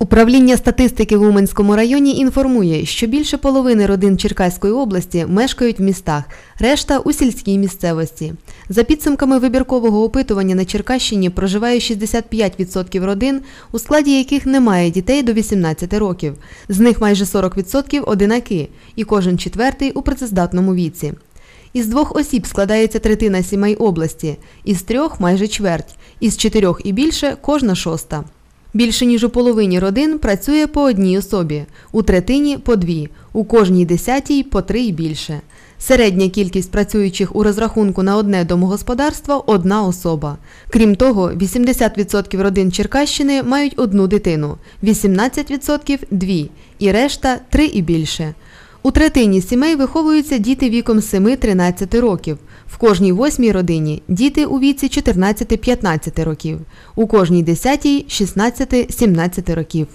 Управління статистики в Уманському районі інформує, що більше половини родин Черкаської області мешкають в містах, решта у сільській місцевості. За підсумками вибіркового опитування на Черкащині проживає 65% родин, у складі яких немає дітей до 18 років. З них майже 40% одинаки, і кожен четвертий у працездатному віці. Із двох осіб складається третина сімей області, із трьох майже чверть, із чотирьох і більше кожна шоста. Більше ніж у половині родин працює по одній особі, у третині по дві, у кожній десятій по три і більше. Середня кількість працюючих у розрахунку на одне домогосподарство – одна особа. Крім того, 80% родин Черкащини мають одну дитину, 18% – дві, і решта – три і більше. У третині сімей виховуються діти віком 7-13 років. В кожній восьмій родині діти у віці 14-15 років, у кожній десятій 16-17 років.